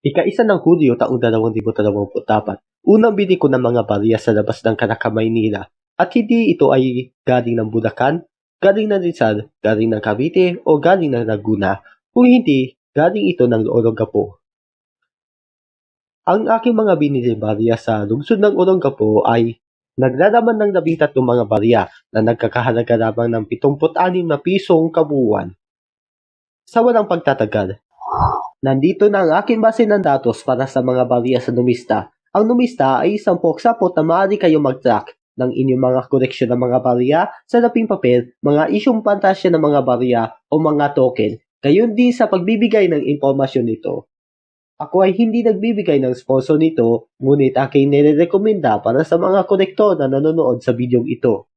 Ika-isa ng Hulyo taong 2024, unang bini ko ng mga barya sa labas ng Caraca, Maynila. At hindi ito ay galing ng Bulacan, galing ng Rizal, galing ng Cavite o galing ng Laguna, kung hindi, galing ito ng Olongapo. Ang aking mga binili barya sa lungsod ng Olongapo ay naglalaman ng labing tatlong mga barya na nagkakahalaga lamang ng 76 na pisong kabuuan. Sa walang pagtatagal, Nandito na ang aking base ng datos para sa mga barya sa numista. Ang numista ay isang porksapot na maaari kayo mag-track ng inyong mga koleksyon ng mga barya sa laping papel, mga isyong pantasya ng mga barya o mga token, gayon din sa pagbibigay ng impormasyon nito. Ako ay hindi nagbibigay ng sponsor nito, ngunit aking nirekomenda para sa mga kolektor na nanonood sa bidyong ito.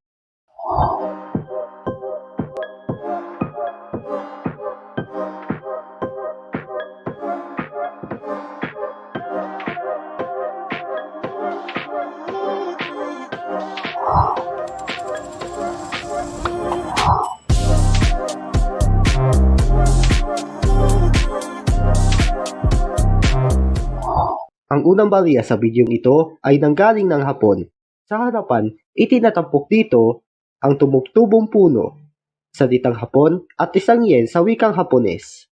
Ang unang barya sa bidyong ito ay nanggaling ng Hapon. Sa harapan, itinatampok dito ang tumugtubong puno, salitang Hapon at isang yen sa wikang Hapones.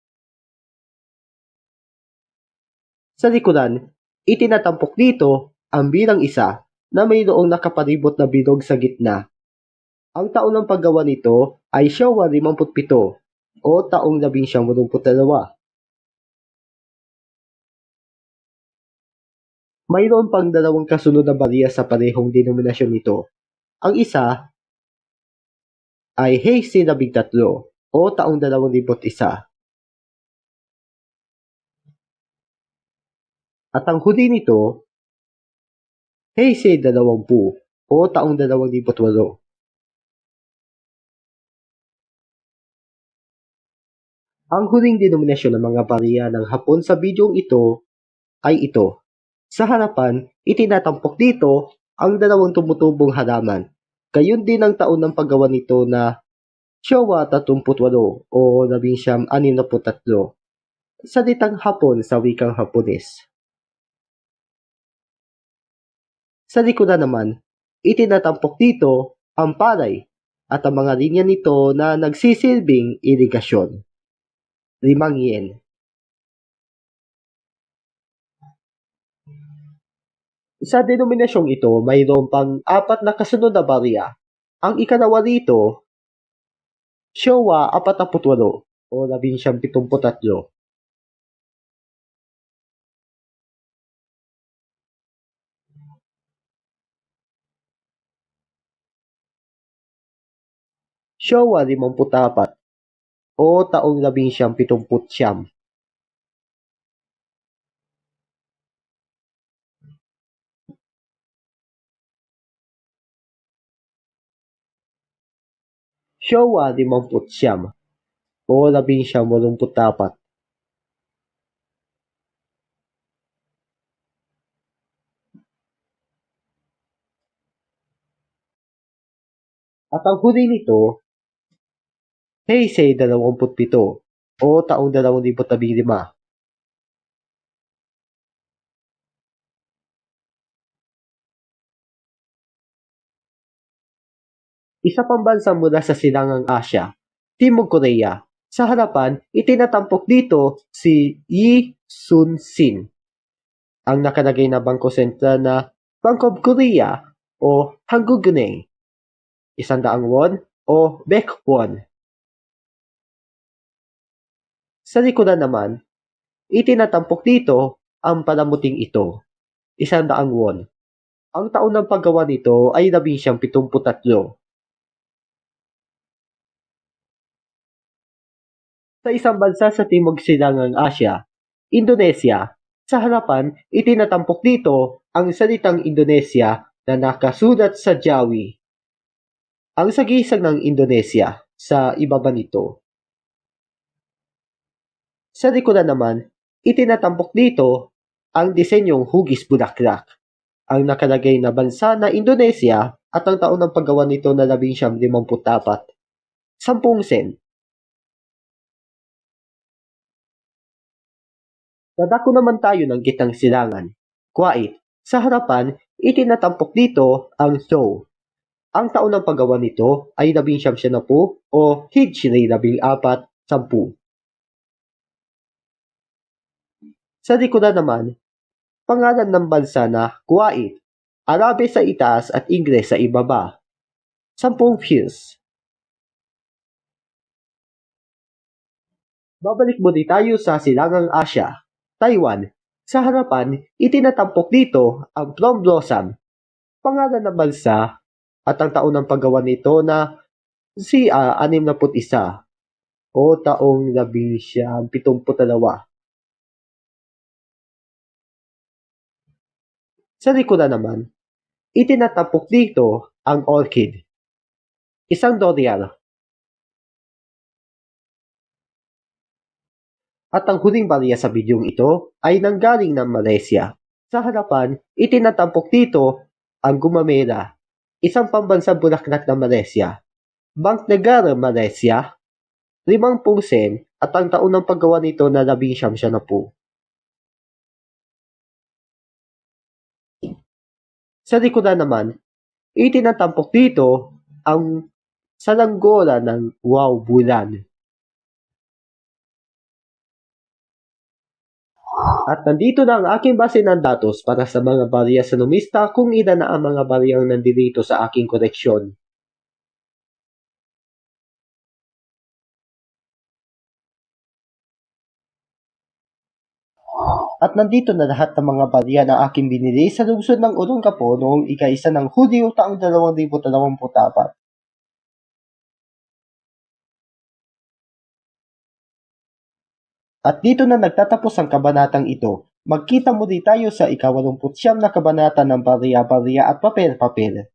Sa likuran, itinatampok dito ang bilang isa na mayroong nakaparibot na bilog sa gitna. Ang taon ng paggawa nito ay Showa 57 o taong 1982. Mayroon pang dalawang kasunod na barya sa parehong denominasyon nito. Ang isa ay Heisei 13 o taong 2001. At ang huli nito, Heisei 20 o taong 2008. Ang huling denominasyon ng mga barya ng Hapon sa bidyong ito ay ito. Sa harapan, itinatampok dito ang dalawang tumutubong halaman. Gayon din ang taon ng paggawa nito na Showa 38 o 1963. Salitang Hapon sa wikang Hapones. Sa likuran naman, itinatampok dito ang palay at ang mga linya nito na nagsisilbing irigasyon. Limang yen. Sa denominasyong ito, mayroon pang apat na kasunod na barya. Ang ikalawa rito, Showa 48 o 1973. Showa 54 o taong 1979. Showa 59 o 1984. At ang huli nito, Heisei 27 o taong 2015. Isa pang bansa mula sa silangang Asya, Timog Korea. Sa harapan, itinatampok dito si Yi Sun Sin. Ang nakalagay na bangko sentral na Bank of Korea o Hangguguneng. Isang daang won o Baek won. Sa likuran naman, itinatampok dito ang palamuting ito. Isang daang won. Ang taon ng paggawa nito ay 1973. Sa isang bansa sa Timog Silangang Asya, Indonesia. Sa harapan, itinatampok dito ang salitang Indonesia na nakasulat sa Jawi. Ang sagisag ng Indonesia sa ibaba nito. Sa likuran naman, itinatampok dito ang disenyong hugis bulaklak. Ang nakalagay na bansa na Indonesia at ang taon ng paggawa nito na 1954. 10 sen Dadako naman tayo ng gitnang silangan. Quiet. Sa harapan, itinatampok dito ang show. Ang taon ng paggawa nito ay labing siyam siya na po o Hijri labing apat, sampu. Sa likuran naman, pangalan ng bansa na Kuwait, Arabe sa itaas at Ingles sa ibaba. Sampung views. Babalik muli tayo sa Silangang Asya, Taiwan. Sa harapan, itinatampok dito ang Plum Blossom, pangalan ng bansa at ang taon ng paggawa nito na si uh, 61 o taong labi siya 72. Sa likuran naman, itinatapok dito ang orchid. Isang dolyar. At ang huling barya sa bidyong ito ay nanggaling ng Malaysia. Sa harapan, itinatampok dito ang gumamela, isang pambansang bulaklak ng Malaysia. Bank Negara, Malaysia, 50 sen at ang taon ng paggawa nito na labing siyam siya na po. Sa likuran naman, itinatampok dito ang salanggola ng wow bulan. At nandito na ang aking base ng datos para sa mga barya sa numista kung ilan na ang mga baryang nandito sa aking koleksyon. At nandito na lahat ng mga barya na aking binili sa lungsod ng Olongapo noong ika-isa ng Hulyo taong 2024. At dito na nagtatapos ang kabanatang ito. Magkita muli tayo sa ikawalumputsyam na kabanata ng barya-barya at papel-papel.